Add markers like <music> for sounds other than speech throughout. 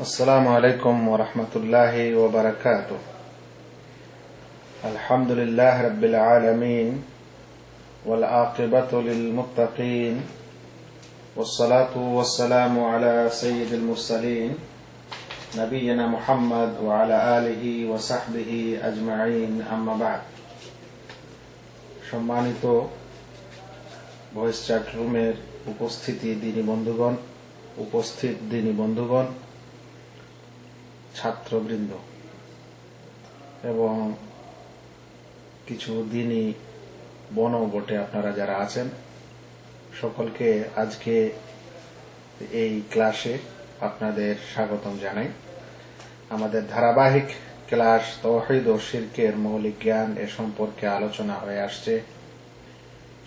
السلام عليكم ورحمة الله وبركاته الحمد لله رب العالمين والعاقبة للمتقين والصلاة والسلام على سيد المرسلين نبينا محمد وعلى آله وصحبه أجمعين أما بعد সম্মানিত voice chat রুমের উপস্থিতি দিনী বন্ধুগণ উপস্থিত দিনী বন্ধুগণ ছাত্রবৃন্দ। এবং কিছু দিনই বনবটে আপনারা যারা আছেন। সকলকে আজকে এই ক্লাসে আপনাদের স্বাগতম জানাই। আমাদের ধারাবাহিক ক্লাস তৌহিদ ও শিরকের মৌলিক জ্ঞান এ সম্পর্কে আলোচনা হয়ে আসছে।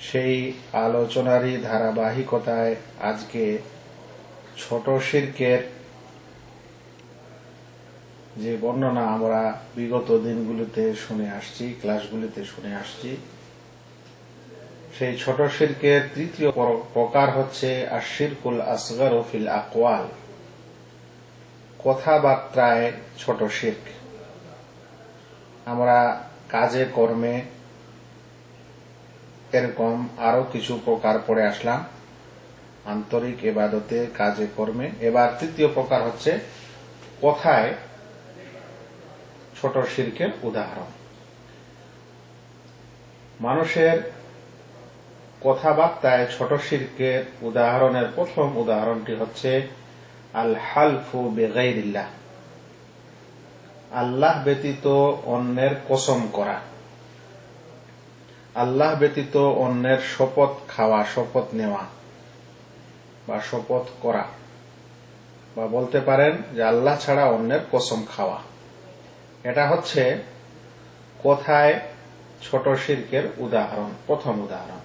সেই আলোচনারই ধারাবাহিকতায় আজকে ছোট শিরকের যে বর্ণনা আমরা বিগত দিনগুলিতে শুনে আসছি, ক্লাসগুলিতে শুনে আসছি, সেই ছোট শিরকের তৃতীয় প্রকার হচ্ছে আশিরকুল আসগর ফিল আকওয়াল। কথাবার্তায় ছোট শির্ক। আমরা কাজে, কর্মে এরকম আরও কিছু প্রকার পড়ে আসলাম। আন্তরিক এবাদতে, কাজে, কর্মে। এবার তৃতীয় প্রকার হচ্ছে কথায় ছোট শিল্পের উদাহরণ। মানুষের কথাবার্তায় ছোট শিরকের উদাহরণের প্রথম উদাহরণটি হচ্ছে আল হালফু বেগাইরিল্লাহ। আল্লাহ ব্যতীত অন্যের কসম করা। আল্লাহ ব্যতীত অন্যের শপথ খাওয়া, শপথ নেওয়া বা শপথ করা বা বলতে পারেন যে আল্লাহ ছাড়া অন্যের কসম খাওয়া। এটা হচ্ছে কোথায়? ছোট শিরকের উদাহরণ, প্রথম উদাহরণ।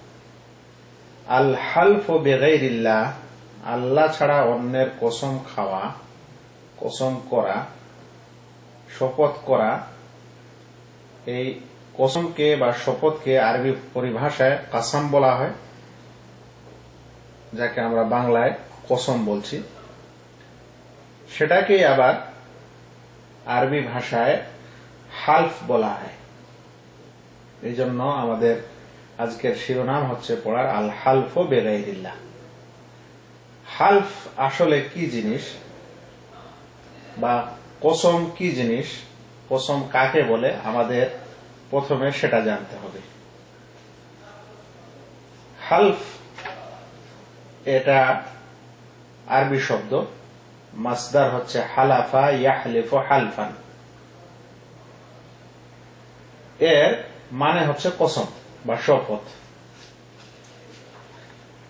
আল হালফ বেগাইরিল্লাহ, আল্লাহ ছাড়া অন্যের কসম খাওয়া, কসম করা, শপথ করা, এই কসমকে বা শপথকে আরবি পরিভাষায় কাসাম বলা হয়, যাকে আমরা বাংলায় কসম বলছি। সেটাকেই আবার আরবি ভাষায় হালফ বলা হয়। এই জন্য আমাদের আজকের শিরোনাম হচ্ছে পড়ার আল হালফ বেগাইরিল্লাহ। হালফ আসলে কি জিনিস? বা কসম কি জিনিস? কসম কাকে বলে? আমাদের প্রথমে সেটা জানতে হবে। হালফ এটা আরবি শব্দ। মাসদার হচ্ছে হালাফা ইয়াহলিফ হালফান। এর মানে হচ্ছে কসম বা শপথ।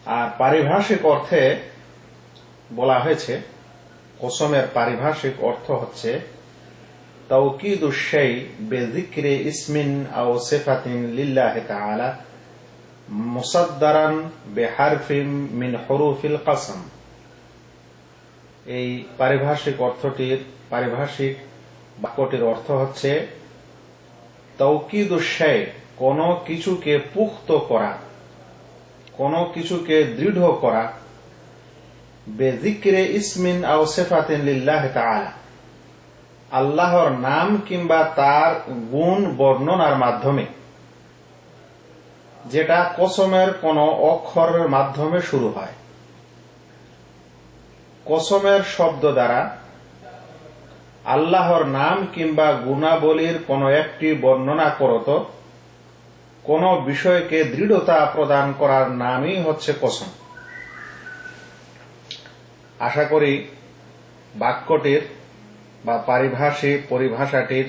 আর পারিভাষিক অর্থে বলা হয়েছে, কসমের পারিভাষিক অর্থ হচ্ছে তৌকিদ বেজিক্রে ইসমিন আও সেফাতিন লিল্লাহ তাআলা মুসাদ্দারান বেহারফিম মিন হরুফিল কাসম। এই পারিভাষিক অর্থটির পারিভাষিক বাক্যটির অর্থ হচ্ছে তৌকিদুসাই কোন কিছুকে পুক্ত করা, কোন কিছুকে দৃঢ় করা, বেজিক্রে ইসমিন আও সেফাতিন লিল্লাহ তাআলা। আল্লাহর নাম কিংবা তার গুণ বর্ণনার মাধ্যমে, যেটা কসমের কোন অক্ষরের মাধ্যমে শুরু হয়। কসমের শব্দ দ্বারা আল্লাহর নাম কিংবা গুণাবলীর কোন একটি বর্ণনা করত কোন বিষয়কে দৃঢ়তা প্রদান করার নামই হচ্ছে কসম। আশা করি বাক্যটির বা পারিভাষিক পরিভাষাটির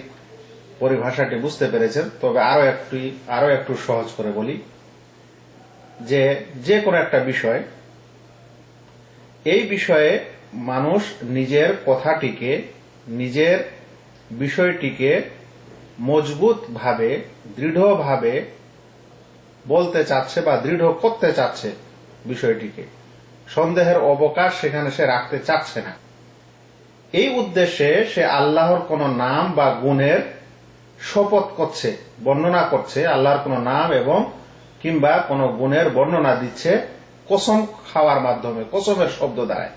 পরিভাষাটি বুঝতে পেরেছেন। তবে আরও একটি, আরও একটু সহজ করে বলি যে যে কোনো একটা বিষয় এই বিষয়ে মানুষ নিজের কথাটিকে, নিজের বিষয়টিকে মজবুত ভাবে দৃঢ়ভাবে বলতে চাচ্ছে বা দৃঢ় করতে চাচ্ছে বিষয়টিকে। সন্দেহের অবকাশ সেখানে সে রাখতে চাচ্ছে না। এই উদ্দেশ্যে সে আল্লাহর কোন নাম বা গুণের শপথ করছে, বর্ণনা করছে, আল্লাহর কোন নাম এবং কিংবা কোন গুণের বর্ণনা দিচ্ছে, কসম খাওয়ার মাধ্যমে, কসমের শব্দ দ্বারায়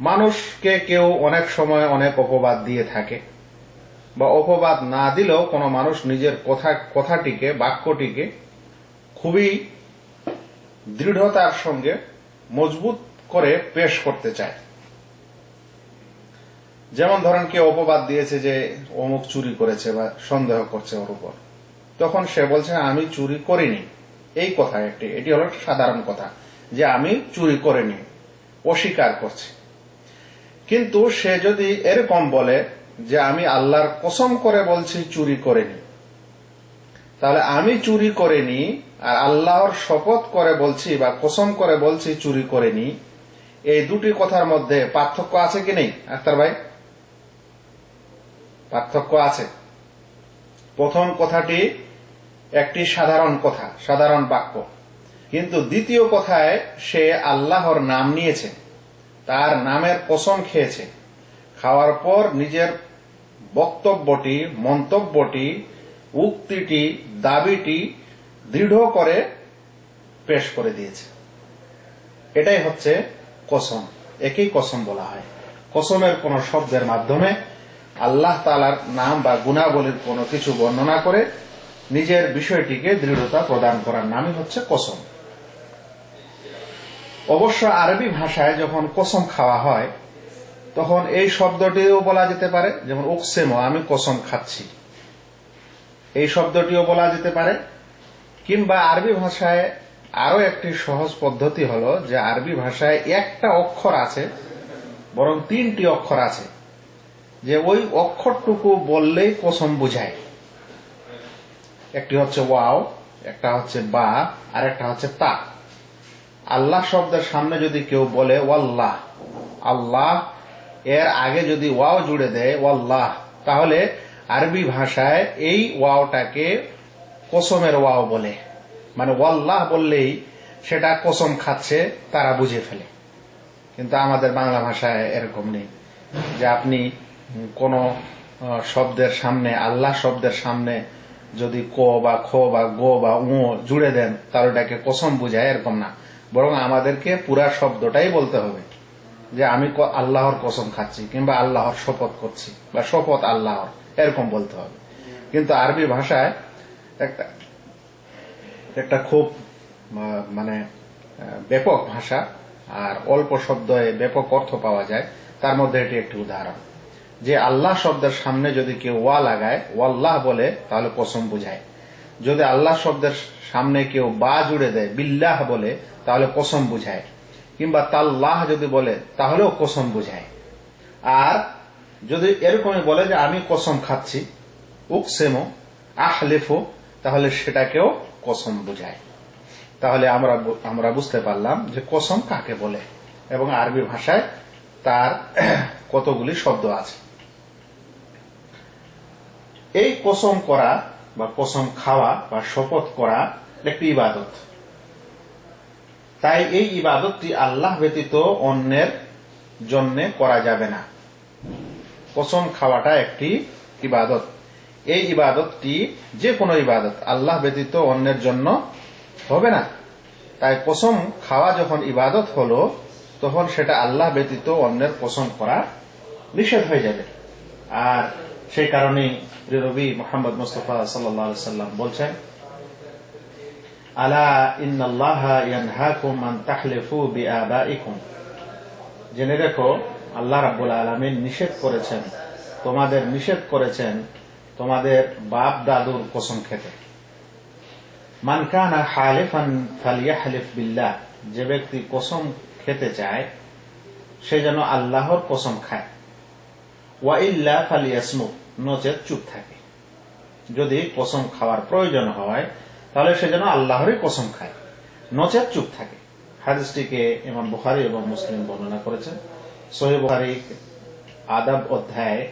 মানুষকে কেউ অনেক সময় অনেক অপবাদ দিয়ে থাকে, বা অপবাদ না দিলেও কোনো মানুষ নিজের কথা, কথাটিকে, বাক্যটিকে খুবই দৃঢ়তার সঙ্গে মজবুত করে পেশ করতে চায়। যেমন ধরেন কেউ অপবাদ দিয়েছে যে অমুক চুরি করেছে বা সন্দেহ করছে ওর উপর। তখন সে বলছে, আমি চুরি করিনি। এই কথা একটি, এটি হলো সাধারণ কথা যে আমি চুরি করিনি অস্বীকার করছি। কিন্তু সে যদি এরকম বলে যে আমি আল্লাহর কসম করে বলছি চুরি করিনি তাহলে আমি চুরি করিনি আর আল্লাহর শপথ করে বলছি বা কসম করে বলছি চুরি করিনি এই দুটি কথার মধ্যে পার্থক্য আছে কি নেই, আক্তার ভাই? পার্থক্য আছে। প্রথম কথাটি একটি সাধারণ কথা, সাধারণ বাক্য। কিন্তু দ্বিতীয় কথায় সে আল্লাহর নাম নিয়েছে, তার নামের কসম খেয়েছে। খাওয়ার পর নিজের বক্তব্যটি, মন্তব্যটি, উক্তিটি, দাবিটি দৃঢ় করে পেশ করে দিয়েছে। এটাই হচ্ছে কসম। একই কসম বলা হয়। কসমের কোন শব্দের মাধ্যমে আল্লাহ তালার নাম বা গুণাবলীর কোনো কিছু বর্ণনা করে নিজের বিষয়টিকে দৃঢ়তা প্রদান করার নামই হচ্ছে কসম। অবশ্য আরবি ভাষায় যখন কসম খাওয়া হয়, তখন এই শব্দটিও বলা যেতে পারে, যেমন ওকসেমো আমি কসম খাচ্ছি। এই শব্দটিও বলা যেতে পারে। কিংবা আরবি ভাষায় আরও একটি সহজ পদ্ধতি হলো যে আরবি ভাষায় একটা অক্ষর আছে, বরং তিনটি অক্ষর আছে, যে ওই অক্ষরটুকু বললেই কসম বুঝায়। একটি হচ্ছে ওয়াও, একটা হচ্ছে বা, আর একটা হচ্ছে তা। আল্লাহ শব্দের সামনে যদি কেউ বলে ওয়াল্লাহ, আল্লাহ এর আগে যদি ওয়াও জুড়ে দেয় ওয়াল্লাহ, তাহলে আরবি ভাষায় এই ওয়াওটাকে কসমের ওয়াও বলে। মানে ওয়াল্লাহ বললেই সেটা কসম খাচ্ছে, তারা বুঝে ফেলে। কিন্তু আমাদের বাংলা ভাষায় এরকম নেই। যে আপনি কোন শব্দের সামনে, আল্লাহ শব্দের সামনে যদি ক বা খ বা গো বা উ জুড়ে দেন তাহলে এটাকে কসম বুঝায়, এরকম না। বরং আমাদেরকে পুরা শব্দটাই বলতে হবে যে, আমি আল্লাহর কসম খাচ্ছি কিংবা আল্লাহর শপথ করছি বা শপথ আল্লাহর, এরকম বলতে হবে। কিন্তু আরবি ভাষায় একটা একটা খুব মানে ব্যাপক ভাষা আর অল্প শব্দে ব্যাপক অর্থ পাওয়া যায়, তার মধ্যে এটি একটি উদাহরণ। যে আল্লাহ শব্দের সামনে যদি কেউ ওয়া লাগায়, ওয়াল্লাহ বলে, তাহলে কসম বুঝায়। যদি আল্লাহ শব্দের সামনে কেউ বা জুড়ে দেয়, বিল্লাহ বলে, তাহলে কসম বুঝায়। কিংবা তাল্লাহ যদি বলে, তাহলেও কসম বুঝায়। আর যদি এরকমই বলে যে, আমি কসম খাচ্ছি, উকসেমো, আহলেফো তাহলে সেটাকেও কসম বুঝায়। তাহলে আমরা আমরা বুঝতে পারলাম যে কসম কাকে বলে। এবং আরবি ভাষায় তার <clears throat> কতগুলি শব্দ আছে। এই কসম করা বা কসম খাওয়া বা শপথ করা একটি ইবাদত। তাই এই ইবাদতটি আল্লাহ ব্যতীত অন্যের জন্য করা যাবে না। কসম খাওয়াটা একটি ইবাদত। এই ইবাদতটি যে কোনো ইবাদত, আল্লাহ ব্যতীত অন্যের জন্য হবে না। তাই কসম খাওয়া যখন ইবাদত হলো, তখন সেটা আল্লাহ ব্যতীত অন্যের কসম করা নিষেধ হয়ে যাবে। আর সেই কারণেই মোহাম্মদ মুস্তফা সাল্লাম বলছেন জেনে দেখো আল্লাহ নিষেধ করেছেন, তোমাদের নিষেধ করেছেন তোমাদের বাপ দাদুর কসম খেতে। মান কানা হালিফান ফালিয়াহলিফ বিল্লাহ, যে ব্যক্তি কসম খেতে চায়, সে যেন আল্লাহর কসম খায়। ওয়া ইল্লা ফালিয়াসমুক নচেত চুপ থাকে। যদি কসম খাওয়ার প্রয়োজন হয়, তাহলে সে যেন আল্লাহরই কসম খায়। নচেত চুপ থাকে। হাদিসটিকে এমন বুখারি এবং মুসলিম বর্ণনা করেছেন। সহি বুখারি আদাব অধ্যায়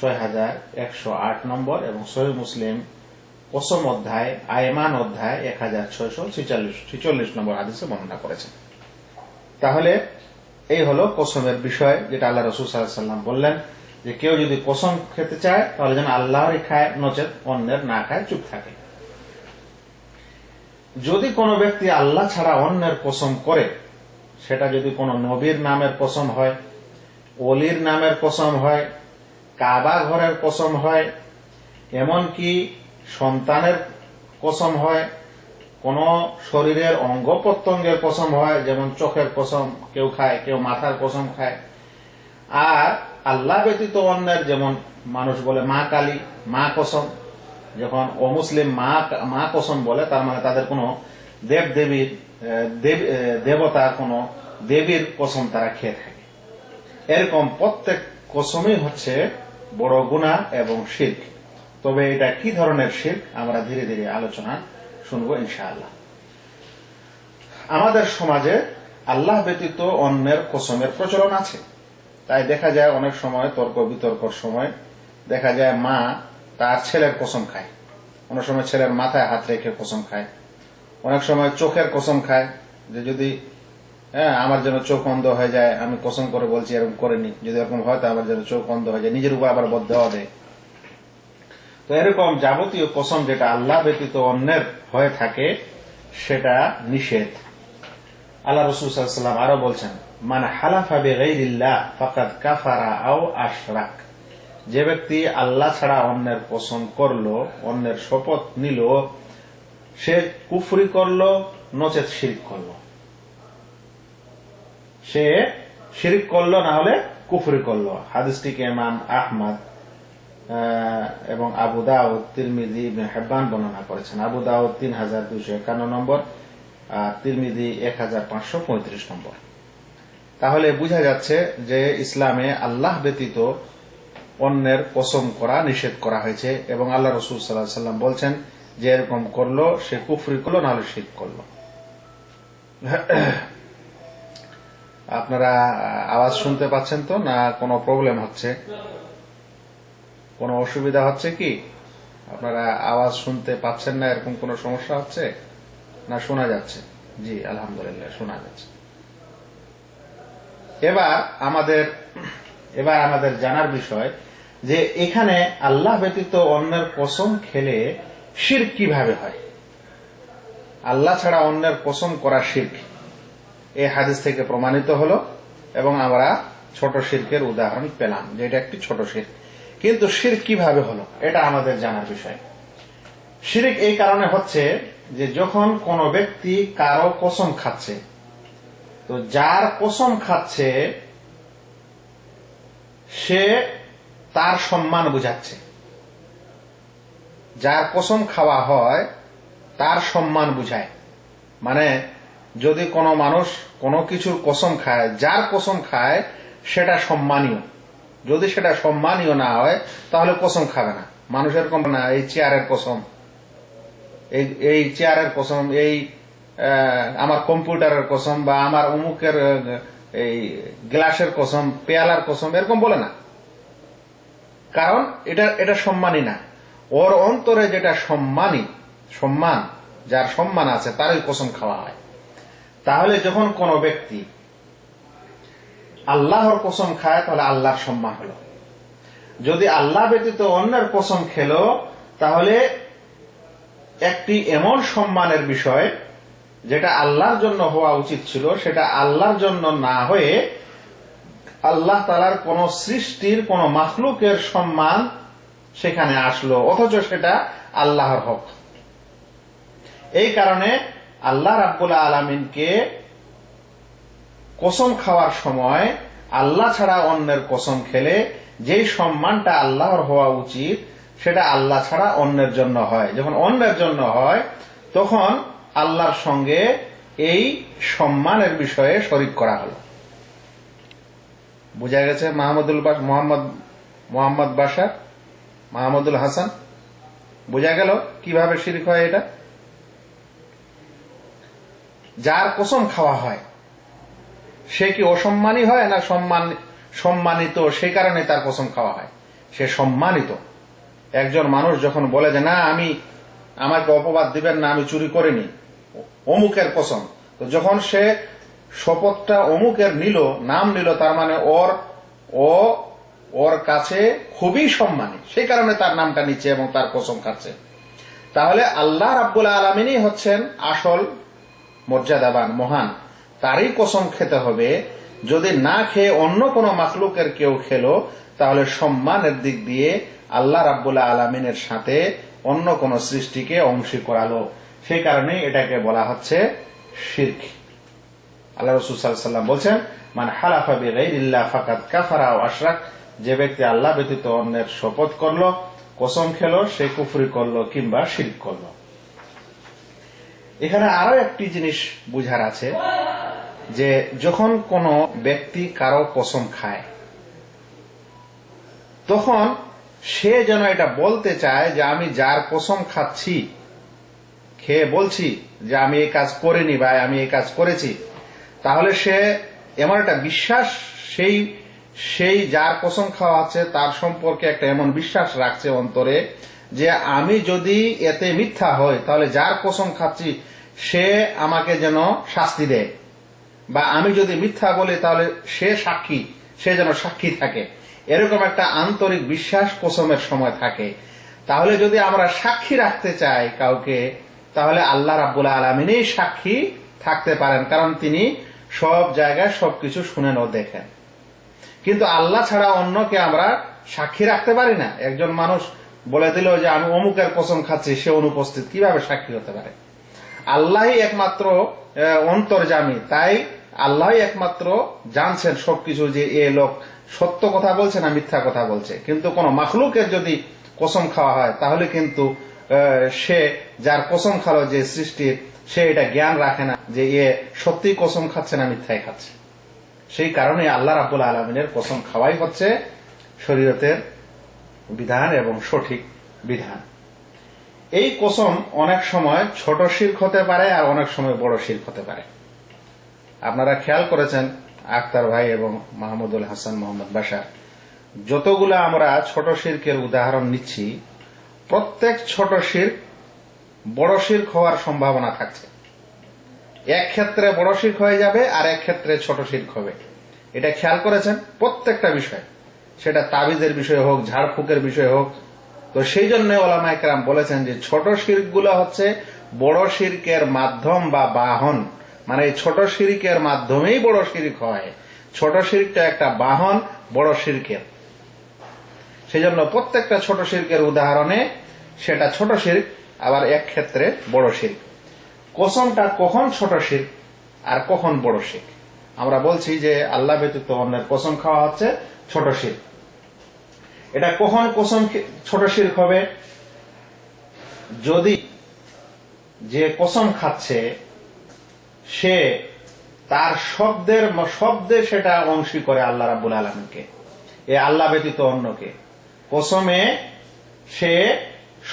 ছয় হাজার একশো আট নম্বর এবং সহি মুসলিম কসম অধ্যায়, আয়মান অধ্যায় এক হাজার ছয়শো ছিচল্লিশ নম্বর হাদিসে বর্ণনা করেছেন। তাহলে এই হলো কসমের বিষয় যেটা আল্লাহ রসুল সাল্লাম বললেন যে কেউ যদি কসম খেতে চায়, তাহলে যেন আল্লাহরই খায় নচেত অন্যের না খায়, চুপ থাকে। যদি কোনো ব্যক্তি আল্লাহ ছাড়া অন্যের কসম করে, সেটা যদি কোনো নবীর নামের কসম হয় অলির নামের কসম হয়, কাবা ঘরের কসম হয়, এমনকি সন্তানের কসম হয়, কোন শরীরের অঙ্গ প্রত্যঙ্গের কসম হয়, যেমন চোখের কসম কেউ খায়, কেউ মাথার কসম খায়, আর আল্লাহ ব্যতীত অন্যের যেমন মানুষ বলে মা কালী মা কসম যখন অমুসলিম মা মা কসম বলে তার মানে তাদের কোনো দেব দেবীর আহ, দেব আহ, দেবতার কোনো দেবীর কসম তারা খেয়ে থাকে। এরকম প্রত্যেক কসমই হচ্ছে বড় গুণা এবং শির্ক। তবে এটা কি ধরনের শির্ক? আমরা ধীরে ধীরে আলোচনা শুনব ইনশাআল্লাহ। আমাদের সমাজে আল্লাহ ব্যতীত অন্যের কসমের প্রচলন আছে। তাই দেখা যায় অনেক সময় তর্ক বিতর্কর সময়। দেখা যায় মা তার ছেলের কসম খায়। অনেক সময় ছেলের মাথায় হাত রেখে কসম খায়। অনেক সময় চোখের কসম খায় যে যদি হ্যাঁ আমার যেন চোখ অন্ধ হয়ে যায়, আমি কসম করে বলছি, এরকম করেনি যদি এরকম হয়, তো আমার যেন চোখ অন্ধ হয়ে যায়, নিজের উপর আবার বদ দেওয়া দেয়। তো এরকম যাবতীয় কসম যেটা আল্লাহ ব্যতীত অন্যের হয়ে থাকে, সেটা নিষেধ। আল্লাহ রসুল সাল্লাম আরও বলছেন কাফারা যে ব্যক্তি আল্লাহ ছাড়া অন্যের কসম করল অন্যের শপথ নিল সে কুফরি করল নচেত শিরিক করল। সে শিরিক করল না হলে কুফরি করল। হাদিসটিকে ইমাম আহমদ আহ, এবং আবু দাউদ তিরমিজি হেব্বান বর্ণনা করেছেন। আবু দাউদ তিন হাজার দুইশো একান্ন নম্বর আর তিরমিজি এক হাজার পাঁচশো পঁয়ত্রিশ নম্বর। তাহলে বোঝা যাচ্ছে যে ইসলামে আল্লাহ ব্যতীত অন্যের কসম করা, নিষেধ করা হয়েছে এবং আল্লাহ রসুল সাল্লাহ সাল্লাম বলছেন যে এরকম করল, সে কুফরি করল, নাহলে শিখ করল। আপনারা আওয়াজ শুনতে পাচ্ছেন তো না কোনো প্রবলেম হচ্ছে? কোনো অসুবিধা হচ্ছে কি? আপনারা আওয়াজ শুনতে পাচ্ছেন না, এরকম কোনো সমস্যা হচ্ছে? না, শোনা যাচ্ছে। জি, আলহামদুলিল্লাহ, শোনা যাচ্ছে। এবার আমাদের এবার আমাদের জানার বিষয় যে এখানে আল্লাহ ব্যতীত অন্যের কসম খেলে শির কীভাবে হয়? আল্লাহ ছাড়া অন্যের কসম করা শির্ক। এই হাদিস থেকে প্রমাণিত হলো এবং আমরা ছোট শির্কের উদাহরণ পেলাম যে এটা একটি ছোট শির্ক। কিন্তু শির কীভাবে হলো? এটা আমাদের জানার বিষয়। শিরিক এই কারণে হচ্ছে যে যখন কোন ব্যক্তি কারও কসম খাচ্ছে তো যার কসম খাচ্ছে, সে তার সম্মান বুঝাচ্ছে। যার কসম খাওয়া হয়, তার সম্মান বুঝায়। মানে যদি কোনো মানুষ কোনো কিছুর কসম খায়, যার কসম খায়, সেটা সম্মানীয়। যদি সেটা সম্মানীয় না হয়, তাহলে কসম খাবে না। মানুষের এরকম না, এই চেয়ারের কসম। এই চেয়ারের কসম, এই আমার কম্পিউটারের কসম বা আমার অমুকের এই গ্লাসের কসম, পেয়ালার কসম, এরকম বলে না। কারণ এটা এটা সম্মানই না। ওর অন্তরে যেটা সম্মানী সম্মান, যার সম্মান আছে, তারই কসম খাওয়া হয়। তাহলে যখন কোন ব্যক্তি আল্লাহর কসম খায়, তাহলে আল্লাহর সম্মান হল। যদি আল্লাহ ব্যতীত অন্যের কসম খেলো, তাহলে একটি এমন সম্মানের বিষয় যেটা আল্লাহর জন্য হওয়া উচিত ছিল, সেটা আল্লাহর জন্য না হয়ে আল্লাহ তালার কোন সৃষ্টির, কোন মাখলুকের সম্মান সেখানে আসলো, অথচ সেটা আল্লাহর হক। এই কারণে আল্লাহ রাব্বুল আলমিনকে কসম খাওয়ার সময় আল্লাহ ছাড়া অন্যের কসম খেলে যেই সম্মানটা আল্লাহর হওয়া উচিত, সেটা আল্লাহ ছাড়া অন্যের জন্য হয়। যখন অন্যের জন্য হয়, তখন আল্লাহর সঙ্গে এই সম্মানের বিষয়ে শরিক করা হলো। বোঝা গেছে মাহমুদুল মোহাম্মদ মোহাম্মদ বাসার মাহমুদুল হাসান? বোঝা গেল কীভাবে শিরিক হয় এটা? যার কসম খাওয়া হয়, সে কি অসম্মানী হয় না সম্মান, সম্মানিত? সে কারণে তার কসম খাওয়া হয়। সে সম্মানিত। একজন মানুষ যখন বলে যে, না, আমি আমাকে অপবাদ দিবেন না, আমি চুরি করিনি। অমুকের কসম তো যখন সে শপথটা অমুকের নিল, নাম নিল, তার মানে ওর, ও, ওর কাছে খুবই সম্মানী। সেই কারণে তার নামটা নিচ্ছে এবং তার কসম খাচ্ছে। তাহলে আল্লাহ রাব্বুল আলমিনই হচ্ছেন আসল মর্যাদাবান, মহান। তারই কসম খেতে হবে, যদি না খেয়ে অন্য কোনো মাখলুকের কেউ খেলো, তাহলে সম্মানের দিক দিয়ে আল্লাহ রাব্বুল আলমিনের সাথে অন্য কোন সৃষ্টিকে অংশী করালো। সেই কারণে এটাকে বলা হচ্ছে শির্ক। আল্লাহ রসুল সাল্লাম বলছেন মানে হালাফা বেগাইল্লাহ ফাকাত কাফারা ও আশরাক। যে ব্যক্তি আল্লাহ ব্যতীত অন্যের শপথ করল, কসম খেলো, সে কুফরি করল কিংবা শির্ক করল। এখানে আরও একটি জিনিস বুঝার আছে, যে যখন কোনো ব্যক্তি কারও কসম খায়, তখন সে যেন এটা বলতে চায় যে আমি যার কসম খাচ্ছি খেয়ে বলছি যে আমি এই কাজ করিনি বা আমি এই কাজ করেছি, তাহলে সে এমন একটা বিশ্বাস, সেই সেই যার কসম খাওয়া আছে তার সম্পর্কে একটা এমন বিশ্বাস রাখছে অন্তরে যে আমি যদি এতে মিথ্যা হয় তাহলে যার কসম খাচ্ছি সে আমাকে যেন শাস্তি দেয়। বা আমি যদি মিথ্যা বলি, তাহলে সে সাক্ষী, সে যেন সাক্ষী থাকে। এরকম একটা আন্তরিক বিশ্বাস কোসমের সময় থাকে। তাহলে যদি আমরা সাক্ষী রাখতে চাই কাউকে তাহলে আল্লাহ রাব্বুল আলমিনেই সাক্ষী থাকতে পারেন, কারণ তিনি সব জায়গায় সবকিছু শুনেন ও দেখেন। কিন্তু আল্লাহ ছাড়া অন্যকে আমরা সাক্ষী রাখতে পারি না? একজন মানুষ বলে দিল যে, আমি অমুকের কসম খাচ্ছি, সে অনুপস্থিত। কীভাবে সাক্ষী হতে পারে? আল্লাহই একমাত্র অন্তর্জামী তাই আল্লাহই একমাত্র জানছেন সবকিছু যে এ লোক সত্য কথা বলছে না মিথ্যা কথা বলছে। কিন্তু কোন মাখলুকের যদি কসম খাওয়া হয়, তাহলে কিন্তু সে যার কসম খালো যে সৃষ্টির, সে এটা জ্ঞান রাখে না যে এ সত্যি কসম খাচ্ছে না মিথ্যায় খাচ্ছে। সেই কারণে আল্লাহ রাবুল আলমিনের কসম খাওয়াই হচ্ছে শরীয়তের বিধান এবং সঠিক বিধান। এই কসম অনেক সময় ছোট শির্ক হতে পারে আর অনেক সময় বড় শির্ক হতে পারে। আপনারা খেয়াল করেছেন, আক্তার ভাই এবং মাহমুদুল হাসান মোহাম্মদ বাসার যতগুলো আমরা ছোট শির্কের উদাহরণ নিচ্ছি প্রত্যেক ছোট শির্ক বড় শির্ক হওয়ার সম্ভাবনা থাকছে। এক ক্ষেত্রে বড় শির্ক হয়ে যাবে আর এক ক্ষেত্রে ছোট শির্ক হবে। এটা খেয়াল করেছেন? প্রত্যেকটা বিষয়। সেটা তাবিজের বিষয় হোক, ঝাড়ফুকের বিষয় হোক। তো সেই জন্য ওলামাইকরাম বলেছেন যে ছোট শির্কগুলো হচ্ছে বড় শির্কের মাধ্যম বা বাহন। মানে এই ছোট শিরিকের মাধ্যমেই বড় শিরিক হয়। ছোট শিরিকটা একটা বাহন, বড় শিরকের সেই জন্য প্রত্যেকটা ছোট শিল্পের উদাহরণে সেটা ছোট শিল্প, আবার এক ক্ষেত্রে বড় শিল্প। কোসমটা কখন ছোট শিল্প আর কখন বড় শির্ক আমরা বলছি যে আল্লাহ ব্যতীত অন্যের কোসম খাওয়া হচ্ছে ছোট শিল্প। এটা কখন কোসম ছোট শিল্প হবে? যদি যে কসম খাচ্ছে, সে তার শব্দের শব্দে সেটা অংশী করে আল্লাহ রাবুল আলমকে এ আল্লাহ ব্যতীত অন্যকে। কসমে সে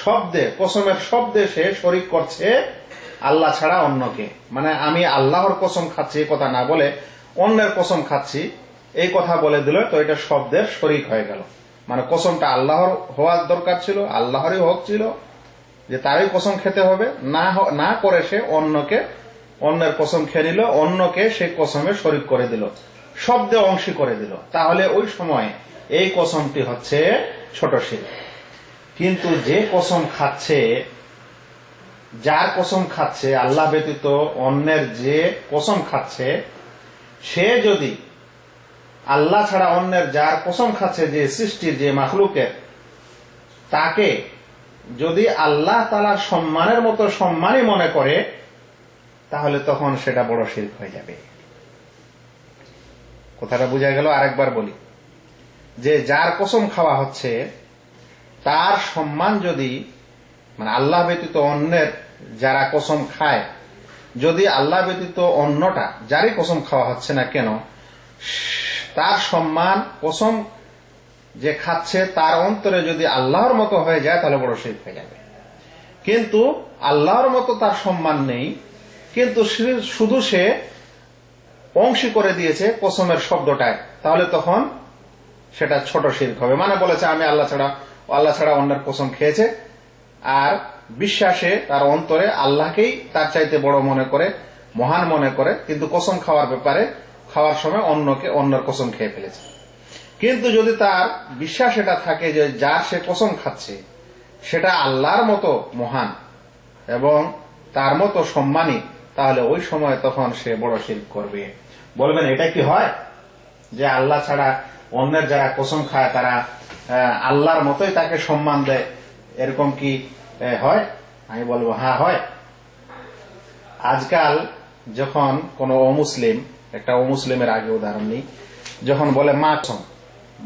শব্দে কসমের শব্দে সে শরিক করছে আল্লাহ ছাড়া অন্যকে। মানে আমি আল্লাহর কসম খাচ্ছি কথা না বলে অন্যের কসম খাচ্ছি, এই কথা বলে দিল, তো এটা শব্দের শরিক হয়ে গেল। মানে কসমটা আল্লাহর হওয়ার দরকার ছিল, আল্লাহরই হক ছিল, যে তারই কসম খেতে হবে, না না করে সে অন্যকে, অন্যের কসম খেয়ে নিল, অন্যকে সে কসমে শরিক করে দিল, শব্দে অংশী করে দিল। তাহলে ওই সময় এই কসমটি হচ্ছে ছোট শির কিন্তু যে কসম খাচ্ছে, যার কসম খাচ্ছে, আল্লাহ ব্যতীত অন্যের যে কসম খাচ্ছে, সে যদি আল্লাহ ছাড়া অন্যের যার কসম খাচ্ছে, যে সৃষ্টির, যে মাখলুকের, তাকে যদি আল্লাহ তালার সম্মানের মতো সম্মানই মনে করে, তাহলে তখন সেটা বড় শিল্প হয়ে যাবে। কথাটা বোঝা গেল, আরেকবার বলি। যে যার কসম খাওয়া হচ্ছে, তার সম্মান যদি মানে আল্লাহ ব্যতীত অন্যের যারা কসম খায়, যদি আল্লাহ ব্যতীত অন্যটা যারই কসম খাওয়া হচ্ছে না কেন, তার সম্মান কসম যে খাচ্ছে, তার অন্তরে যদি আল্লাহর মতো হয়ে যায়, তাহলে বড় শিল্প হয়ে যাবে। কিন্তু আল্লাহর মতো তার সম্মান নেই, কিন্তু শুধু সে অংশী করে দিয়েছে কসমের শব্দটায়, তাহলে তখন সেটা ছোট শির্ক হবে। মানে বলেছে, আমি আল্লাহ ছাড়া আল্লাহ ছাড়া অন্যের কসম খেয়েছে। আর বিশ্বাসে, তার অন্তরে আল্লাহকেই তার চাইতে বড় মনে করে, মহান মনে করে, কিন্তু কসম খাওয়ার ব্যাপারে খাওয়ার সময় অন্যকে, অন্যের কসম খেয়ে ফেলেছে। কিন্তু যদি তার বিশ্বাস এটা থাকে যে যার সে কসম খাচ্ছে, সেটা আল্লাহর মতো মহান এবং তার মতো সম্মানী, তাহলে ওই সময় তখন সে বড় শিল্প করবে। বলবেন, এটা কি হয় যে আল্লাহ ছাড়া অন্যের যারা কসম খায়, তারা আল্লাহর মতোই তাকে সম্মান দেয়। এরকম কি হয়? আমি বলব হ্যাঁ হয়। আজকাল যখন কোন অমুসলিম, একটা অমুসলিমের আগে উদাহরণ নিই, যখন বলে মা কসম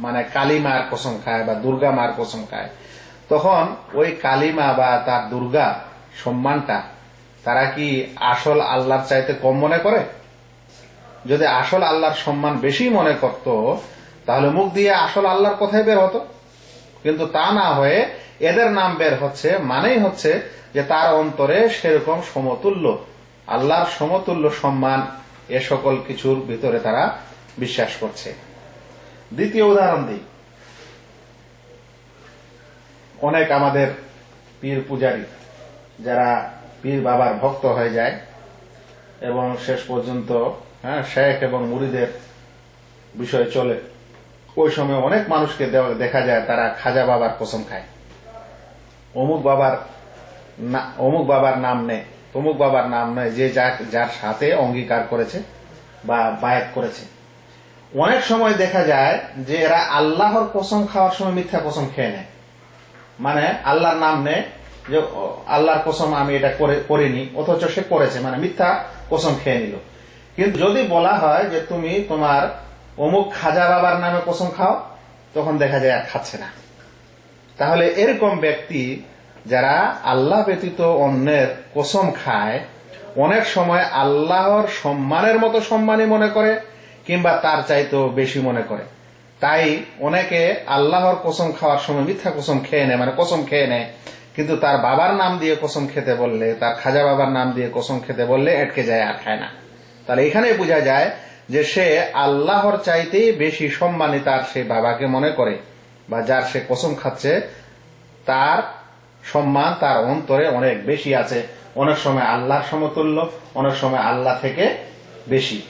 মানে কালী মার কসম খায় বা দুর্গা মার কসম খায়, তখন ওই কালিমা বা তার দুর্গা সম্মানটা তারা কি আসল আল্লাহর চাইতে কম মনে করে? যদি আসল আল্লাহর সম্মান বেশি মনে করত তাহলে মুখ দিয়ে আসল আল্লাহর কথাই বের হতো। কিন্তু তা না হয়ে এদের নাম বের হচ্ছে, মানেই হচ্ছে যে তার অন্তরে সেরকম সমতুল্য। আল্লাহর সমতুল্য সম্মান এ সকল কিছুর ভিতরে তারা বিশ্বাস করছে। দ্বিতীয় উদাহরণ দিই। অনেক আমাদের পীর পূজারী, যারা পীর বাবার ভক্ত হয়ে যায় এবং শেষ পর্যন্ত হ্যাঁ শেখ এবং মুড়িদের বিষয় চলে। ওই সময় অনেক মানুষকে দেখা যায় তারা খাজা বাবার কসম খায়। অমুক বাবার অমুক বাবার নাম নেয় তমুক বাবার নাম নেয় যে যার সাথে অঙ্গীকার করেছে বা বায়াত করেছে। অনেক সময় দেখা যায় যে এরা আল্লাহর কসম খাওয়ার সময় মিথ্যা কসম খেয়ে নেয়। মানে আল্লাহর নাম নেয় যে আল্লাহর কসম আমি এটা করে করিনি, অথচ সে করেছে। মানে মিথ্যা কসম খেয়ে নিল। কিন্তু যদি বলা হয় যে তুমি তোমার অমুক খাজা বাবার নামে কসম খাও, তখন দেখা যায় খাচ্ছে না। তাহলে এরকম ব্যক্তি যারা আল্লাহ ব্যতীত অন্যের কসম খায়, অনেক সময় আল্লাহর সম্মানের মতো সম্মানই মনে করে, কিংবা তার চাইতেও বেশি মনে করে। তাই অনেকে আল্লাহর কসম খাওয়ার সময় মিথ্যা কসম খেয়ে নেয় মানে কসম খেয়ে নেয়। কিন্তু তার বাবার নাম দিয়ে কসম খেতে বললে, তার খাজা বাবার নাম দিয়ে কসম খেতে বললে এটকে যায় আর খায় না। তাহলে এখানে বোঝা যায় যে সে আল্লাহর চাইতেই বেশি সম্মানী তার সেই বাবাকে মনে করে বা যার সে কসম খাচ্ছে, তার সম্মান তার অন্তরে অনেক বেশি আছে। অনেক সময় আল্লাহর সমতুল্য, অনেক সময় আল্লাহ থেকে বেশি।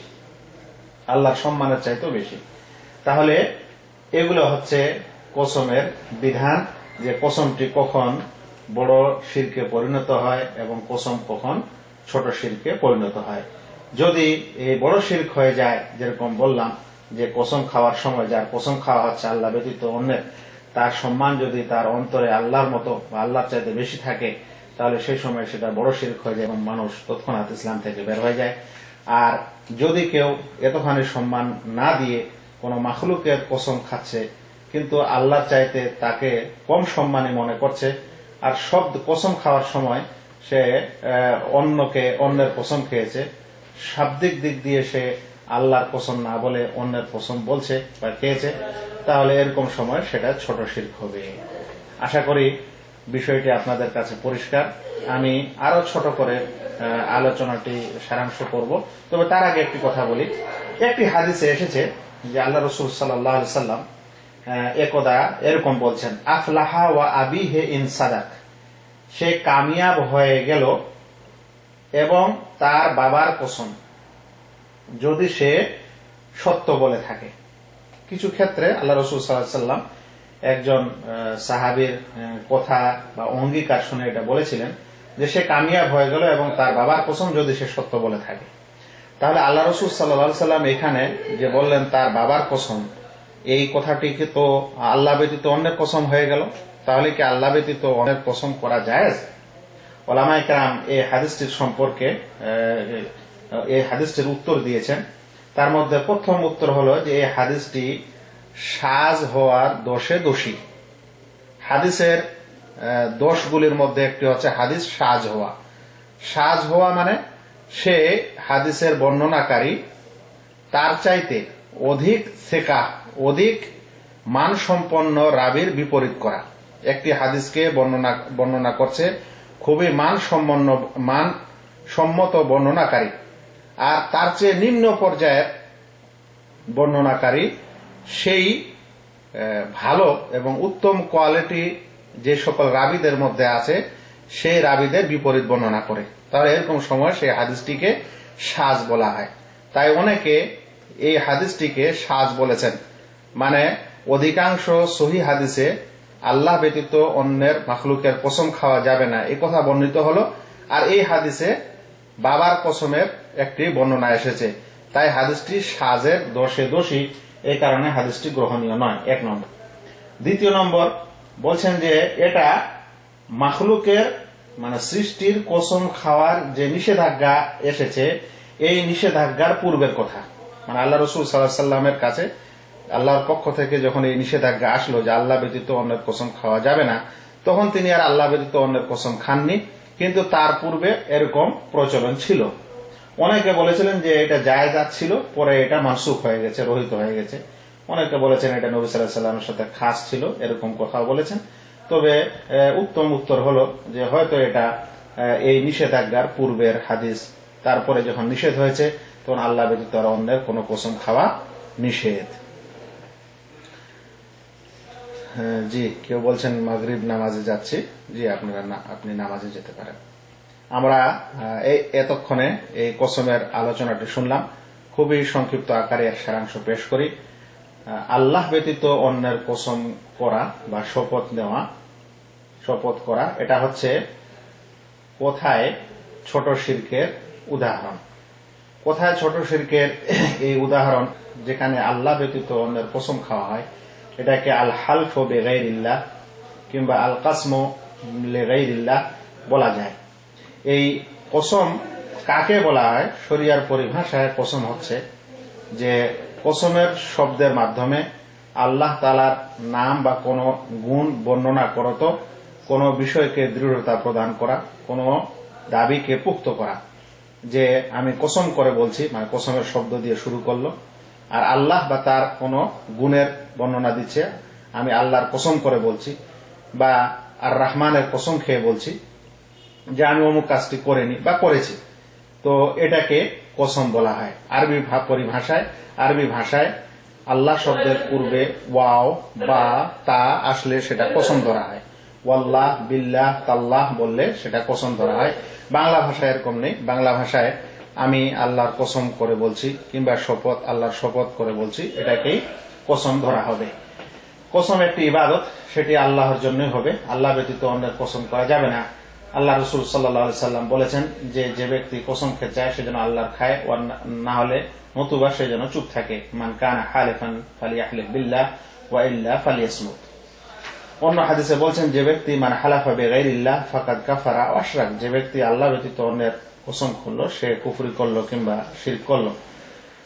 আল্লাহর সম্মানের চাইতেও বেশি। তাহলে এগুলো হচ্ছে কসমের বিধান যে কসমটি কখন বড় শিরকে পরিণত হয় এবং কসম কখন ছোট শিরকে পরিণত হয়। যদি বড় শির্ক হয়ে যায়, যেরকম বললাম যে কসম খাওয়ার সময়, যার কসম খাওয়া হচ্ছে আল্লাহ ব্যতীত অন্যের, তার সম্মান যদি তার অন্তরে আল্লাহর মতো বা আল্লাহর চাইতে বেশি থাকে, তাহলে সেই সময় সেটা বড় শির্ক হয়ে যায় এবং মানুষ তৎক্ষণাৎ ইসলাম থেকে বের হয়ে যায়। আর যদি কেউ এতখানি সম্মান না দিয়ে কোনো মাখলুকের কসম খাচ্ছে, কিন্তু আল্লাহ চাইতে তাকে কম সম্মানী মনে করছে, আর সব কসম খাওয়ার সময় সে অন্যকে, অন্যের কসম খেয়েছে শাব্দিক দিক দিয়ে সে আল্লাহর পছন্দ না বলে অন্যের পছন্দ বলছে বা খেয়েছে, তাহলে এরকম সময় সেটা ছোট শির্ক হবে। আশা করি বিষয়টি আপনাদের কাছে পরিষ্কার। আমি আরও ছোট করে আলোচনাটি সারাংশ করব। তবে তার আগে একটি কথা বলি। একটি হাদিসে এসেছে যে আল্লাহ রসুল সাল্লাহ সাল্লাম একদা এরকম বলছেন, আফলাহা ওয়া আবি হে ইন সাদাক। সে কামিয়াব হয়ে গেল এবং তার বাবার কসম যদি সে সত্য বলে থাকে। কিছু ক্ষেত্রে আল্লাহ রসুল সাল্লাম একজন সাহাবীর কথা বা অঙ্গীকার শুনে এটা বলেছিলেন যে সে কামিয়াব হয়ে গেল এবং তার বাবার কসম যদি সে সত্য বলে থাকে। তাহলে আল্লাহ রসুল সাল্লাহ সাল্লাম এখানে যে বললেন তার বাবার কসম এই কথাটিকে তো আল্লাহ ব্যতীত অন্যের কসম হয়ে গেল। তাহলে কি আল্লাহ ব্যতীত অনেক কসম করা যায় ওলামাই কালাম এই হাদিসটির সম্পর্কে এই হাদিসটির উত্তর দিয়েছেন। তার মধ্যে প্রথম উত্তর হলো যে এই হাদিসটি সাজ হওয়ার দোষে দোষী। হাদিসের দোষগুলির মধ্যে একটি হচ্ছে হাদিস সাজ হওয়া। সাজ হওয়া মানে সে হাদিসের বর্ণনাকারী, তার চাইতে অধিক সেকা অধিক মানসম্পন্ন রাবির বিপরীত করা। একটি হাদিসকে বর্ণনা বর্ণনা করছে খুবই মানসম্পন্ন মান সম্মত বর্ণনাকারী। আর তার চেয়ে নিম্ন পর্যায়ের বর্ণনাকারী সেই ভালো এবং উত্তম কোয়ালিটি যে সকল রাবিদের মধ্যে আছে, সেই রাবিদের বিপরীত বর্ণনা করে। তাহলে এরকম সময় সেই হাদিসটিকে সাজ বলা হয়। তাই অনেকে এই হাদিসটিকে সাজ বলেছেন। মানে অধিকাংশ সহি হাদিসে আল্লাহ ব্যতীত অন্যের মাখলুকের কসম খাওয়া যাবে না। এই কথা বর্ণিত হলো। আর এই হাদিসে বাবার কসমের একটি বর্ণনা এসেছে। তাই হাদিসটি সাজের দোষে দোষী। এই কারণে হাদিসটি গ্রহণীয় নয়। এক নম্বর। দ্বিতীয় নম্বর বলছেন যে এটা মাখলুকের মানে সৃষ্টির কসম খাওয়ার যে নিষেধাজ্ঞা এসেছে, এই নিষেধাজ্ঞার পূর্বের কথা। মানে আল্লাহ রসুল সাল্লাহ সাল্লামের কাছে আল্লাহর পক্ষ থেকে যখন এই নিষেধাজ্ঞা আসলো যে আল্লাহ ব্যতীত অন্যের কসম খাওয়া যাবে না, তখন তিনি আর আল্লাহ ব্যতীত অন্যের কসম খাননি, কিন্তু তার পূর্বে এরকম প্রচলন ছিল। অনেকে বলেছিলেন যে এটা জায়গা ছিল, পরে এটা মানসুখ হয়ে গেছে, রহিত হয়ে গেছে। অনেকে বলেছেন এটা নবী সাল্লাহ সাল্লামের সাথে খাস ছিল, এরকম কথা বলেছেন। তবে উত্তম উত্তর হলো যে হয়তো এটা এই নিষেধাজ্ঞার পূর্বের হাদিস। তারপরে যখন নিষেধ হয়েছে, তখন আল্লাহ ব্যতীত অন্যের কোনো কসম খাওয়া নিষেধ। জি, কেউ বলছেন মাগরিব নামাজে যাচ্ছি। জি, আপনারা আপনি নামাজে যেতে পারেন। আমরা এই এতক্ষণে এই কসমের আলোচনাটি শুনলাম। খুবই সংক্ষিপ্ত আকারে এর সারাংশ পেশ করি। আল্লাহ ব্যতীত অন্যের কসম করা বা শপথ নেওয়া, শপথ করা, এটা হচ্ছে কোথায় ছোট শিল্পের উদাহরণ। কোথায় ছোট শিরকের এই উদাহরণ? যেখানে আল্লাহ ব্যতীত অন্যের কসম খাওয়া হয়। এটাকে আল হালফ বেগাইরিল্লাহ কিংবা আল কাসমো লেগাইরিল্লাহ বলা যায়। এই কসম কাকে বলা হয়? শরিয়ার পরিভাষায় কসম হচ্ছে যে কসমের শব্দের মাধ্যমে আল্লাহ তালার নাম বা কোনো গুণ বর্ণনা করত কোনো বিষয়কে দৃঢ়তা প্রদান করা, কোনো দাবিকে পুক্ত করা। যে আমি কসম করে বলছি মানে কসমের শব্দ দিয়ে শুরু করল আর আল্লাহ বা তার কোনো গুণের বর্ণনা দিচ্ছে, আমি আল্লাহর কসম করে বলছি, বা আর রহমানের কসম খেয়ে বলছি, যে আমি অমুক কাজটি করিনি বা করেছি। তো এটাকে কসম বলা হয়। আরবি পরিভাষায়, আরবি ভাষায় আল্লাহ শব্দের পূর্বে ওয়াও, বা, তা আসলে সেটা কসম ধরা হয়। ওয়াল্লাহ, বিল্লাহ, তাল্লাহ বললে সেটা কসম ধরা হয়। বাংলা ভাষায় এরকম নেই। বাংলা ভাষায় আমি আল্লাহর কসম করে বলছি, কিংবা শপথ, আল্লাহর শপথ করে বলছি, এটাকেই কসম ধরা হবে। কসম একটি ইবাদত, সেটি আল্লাহর জন্যই হবে। আল্লাহ ব্যতীত অন্যের কসম করা যাবে না। আল্লাহ রসুল সাল্লাহ সাল্লাম বলেছেন যে যে ব্যক্তি কসম খেতে চায়, সে যেন আল্লাহর খায় ও না- হলে নতুবা সে যেন চুপ থাকে। মান কানা হালেফান ফালিয়াহলিফ বিল্লাহ, ওয়া ইল্লা ফালিয়াসমুত। অন্য হাদিসে বলছেন, যে ব্যক্তি মানে হালাফা বেগাইরিল্লাহ ফাকাদ কাফারা অশরাক যে ব্যক্তি আল্লাহ ব্যতীত অন্যের কসম করল, সে কুফরি করল কিংবা শির করল।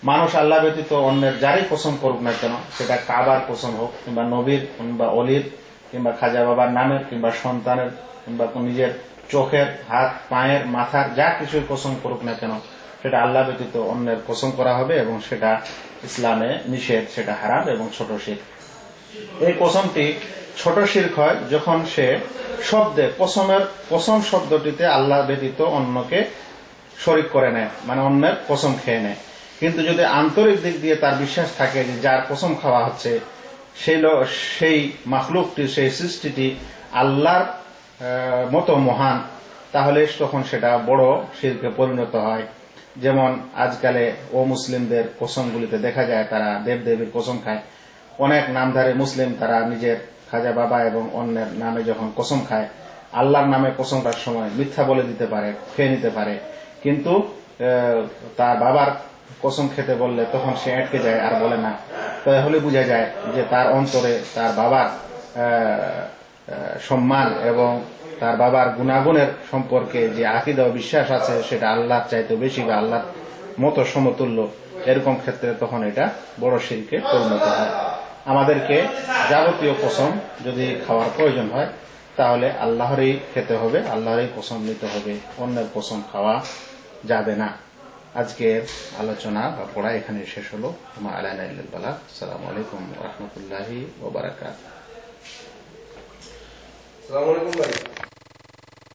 মানুষ আল্লাহ ব্যতীত অন্যের যারই কসম করুক না কেন, সেটা কাবার কসম হোক, কিংবা নবীর, কিংবা অলির, কিংবা খাজা বাবার নামের, কিংবা সন্তানের, কিংবা নিজের চোখের, হাত, পায়ের, মাথার যা কিছু কসম করুক না কেন, সেটা আল্লাহ ব্যতীত অন্যের কসম করা হবে এবং সেটা ইসলামে নিষেধ, সেটা হারাম এবং ছোট শির এই কসমটি ছোট শির্ক হয় যখন সে শব্দে কসমের কসম শব্দটিতে আল্লাহ ব্যতীত অন্যকে শরিক করে নেয় মানে অন্যের কসম খেয়ে নেয়। কিন্তু যদি আন্তরিক দিক দিয়ে তার বিশ্বাস থাকে যে যার কসম খাওয়া হচ্ছে, সেই সেই মাখলুকটি, সেই সৃষ্টিটি আল্লাহর মতো মহান, তাহলে তখন সেটা বড় শিল্পে পরিণত হয়। যেমন আজকালে ও মুসলিমদের কসমগুলিতে দেখা যায়, তারা দেবদেবীর কসম খায়। অনেক নামধারী মুসলিম তারা নিজের খাজা বাবা এবং অন্যের নামে যখন কসম খায়, আল্লাহর নামে কসম করার সময় মিথ্যা বলে দিতে পারে, খেয়ে নিতে পারে। কিন্তু তার বাবার কসম খেতে বললে তখন সে আটকে যায় আর বলে না। তাহলে বোঝা যায় যে তার অন্তরে তার বাবার সম্মান এবং তার বাবার গুণাগুণের সম্পর্কে যে আকিদা বিশ্বাস আছে, সেটা আল্লাহর চাইতে বেশি বা আল্লাহর মতো সমতুল্য। এরকম ক্ষেত্রে তখন এটা বড় শিল্পে পরিণত হয়। আমাদেরকে যাবতীয় কসম যদি খাওয়ার প্রয়োজন হয়, তাহলে আল্লাহরই খেতে হবে, আল্লাহরই কসম নিতে হবে। অন্যের কসম খাওয়া যাবে না। আজকের আলোচনা বা পড়া এখানে শেষ হল। আমার আলাইনা সালাম আলাইকুম রহমতুল্লাহি ওবরাকাত